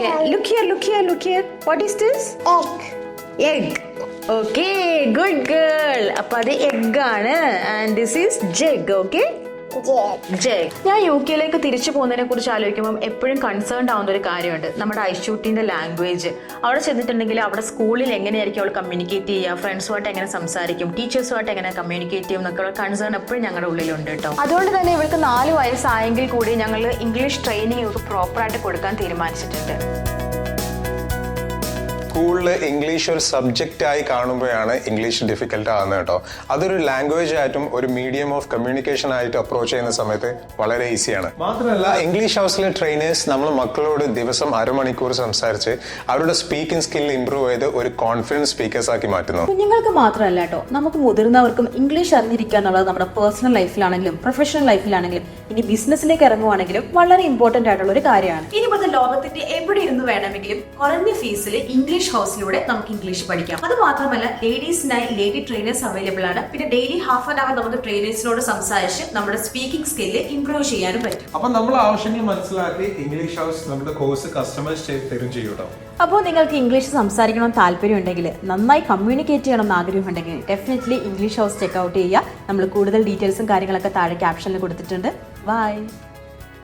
Look here, look here, look here. What is this? egg, Egg. Okay, good girl. അപ്പൊ അത് egg ആണ് and this is jug okay jug, Jai ഞാൻ യു കെയിലേക്ക് തിരിച്ചു പോകുന്നതിനെ കുറിച്ച് ആലോചിക്കുമ്പോൾ എപ്പോഴും കൺസേൺഡ് ആവുന്ന ഒരു കാര്യമുണ്ട്. നമ്മുടെ ഐഷൂട്ടിന്റെ ലാംഗ്വേജ് അവിടെ ചെന്നിട്ടുണ്ടെങ്കിൽ അവിടെ സ്കൂളിൽ എങ്ങനെയായിരിക്കും അവൾ കമ്മ്യൂണിക്കേറ്റ് ചെയ്യുക? ഫ്രണ്ട്സുമായിട്ട് എങ്ങനെ സംസാരിക്കും? ടീച്ചേഴ്സുമായിട്ട് എങ്ങനെ കമ്മ്യൂണിക്കേറ്റ് ചെയ്യും എന്നൊക്കെ ഉള്ള കൺസേൺ എപ്പോഴും ഞങ്ങളുടെ ഉള്ളിലുണ്ട് കേട്ടോ. അതുകൊണ്ട് തന്നെ ഇവൾക്ക് നാല് വയസ്സായെങ്കിൽ കൂടി ഞങ്ങൾ ഇംഗ്ലീഷ് ട്രെയിനിങ് ഇവർക്ക് പ്രോപ്പറായിട്ട് കൊടുക്കാൻ തീരുമാനിച്ചിട്ടുണ്ട്. സ്കൂളിൽ ഇംഗ്ലീഷ് ഒരു സബ്ജക്റ്റ് ആയി കാണുമ്പോഴാണ് ഇംഗ്ലീഷ് ഡിഫിക്കൽട്ട് ആകുന്നത് കേട്ടോ. അതൊരു ലാംഗ്വേജ് ആയിട്ടും ഒരു മീഡിയം ഓഫ് കമ്മ്യൂണിക്കേഷൻ ആയിട്ട് അപ്രോച്ച് ചെയ്യുന്ന സമയത്ത് വളരെ ഈസിയാണ് മാത്രമല്ല ഇംഗ്ലീഷ് ഹൗസിലെ ട്രെയിനേഴ്സ് നമ്മൾ മക്കളോട് ദിവസം അരമണിക്കൂർ സംസാരിച്ച് അവരുടെ സ്പീക്കിംഗ് സ്കിൽ ഇംപ്രൂവ് ചെയ്ത് ഒരു കോൺഫിഡൻസ് സ്പീക്കേഴ്സ് ആക്കി മാറ്റുന്നു. കുഞ്ഞുങ്ങൾക്ക് മാത്രമല്ല കേട്ടോ നമുക്ക് മുതിർന്നവർക്കും ഇംഗ്ലീഷ് അറിഞ്ഞിരിക്കുക എന്നുള്ളത് നമ്മുടെ പേഴ്സണൽ ലൈഫിലാണെങ്കിലും പ്രൊഫഷണൽ ലൈഫിലാണെങ്കിലും ഇനി ബിസിനസ്സിലേക്ക് ഇറങ്ങുവാണെങ്കിലും വളരെ ഇമ്പോർട്ടന്റ് ആയിട്ടുള്ള ഒരു കാര്യമാണ്. ഇനി മുതൽ ലോകത്തിന്റെ എവിടെ ഇരുന്ന് വേണമെങ്കിലും കുറഞ്ഞ ഫീസിൽ ഇംഗ്ലീഷ് ഹൗസിലൂടെ നമുക്ക് ഇംഗ്ലീഷ് പഠിക്കാം. അത് മാത്രമല്ല ലേഡീസിനായി ലേഡി ട്രെയിനേഴ്സ് അവൈലബിൾ ആണ്. പിന്നെ ഡെയിലി ഹാഫ് ആൻ അവർ നമുക്ക് ട്രെയിനേഴ്സിനോട് സംസാരിച്ച് നമ്മുടെ സ്പീക്കിംഗ് സ്കില്ല് ഇംപ്രൂവ് ചെയ്യാനും പറ്റും. അപ്പൊ നമ്മൾ ആവശ്യങ്ങൾ മനസ്സിലാക്കി ഇംഗ്ലീഷ് ഹൗസ് നമ്മുടെ കോഴ്സ് കസ്റ്റമൈസ് ചെയ്ത് തരും ചെയ്യൂട്ടോ അപ്പോൾ നിങ്ങൾക്ക് ഇംഗ്ലീഷ് സംസാരിക്കണം താല്പര്യം ഉണ്ടെങ്കിൽ നന്നായി കമ്മ്യൂണിക്കേറ്റ് ചെയ്യണം എന്ന് ആഗ്രഹമുണ്ടെങ്കിൽ definitely English house check out ചെയ്യുക. നമ്മൾ കൂടുതൽ ഡീറ്റെയിൽസും കാര്യങ്ങളൊക്കെ താഴെ ക്യാപ്ഷനിൽ കൊടുത്തിട്ടുണ്ട്. ബൈ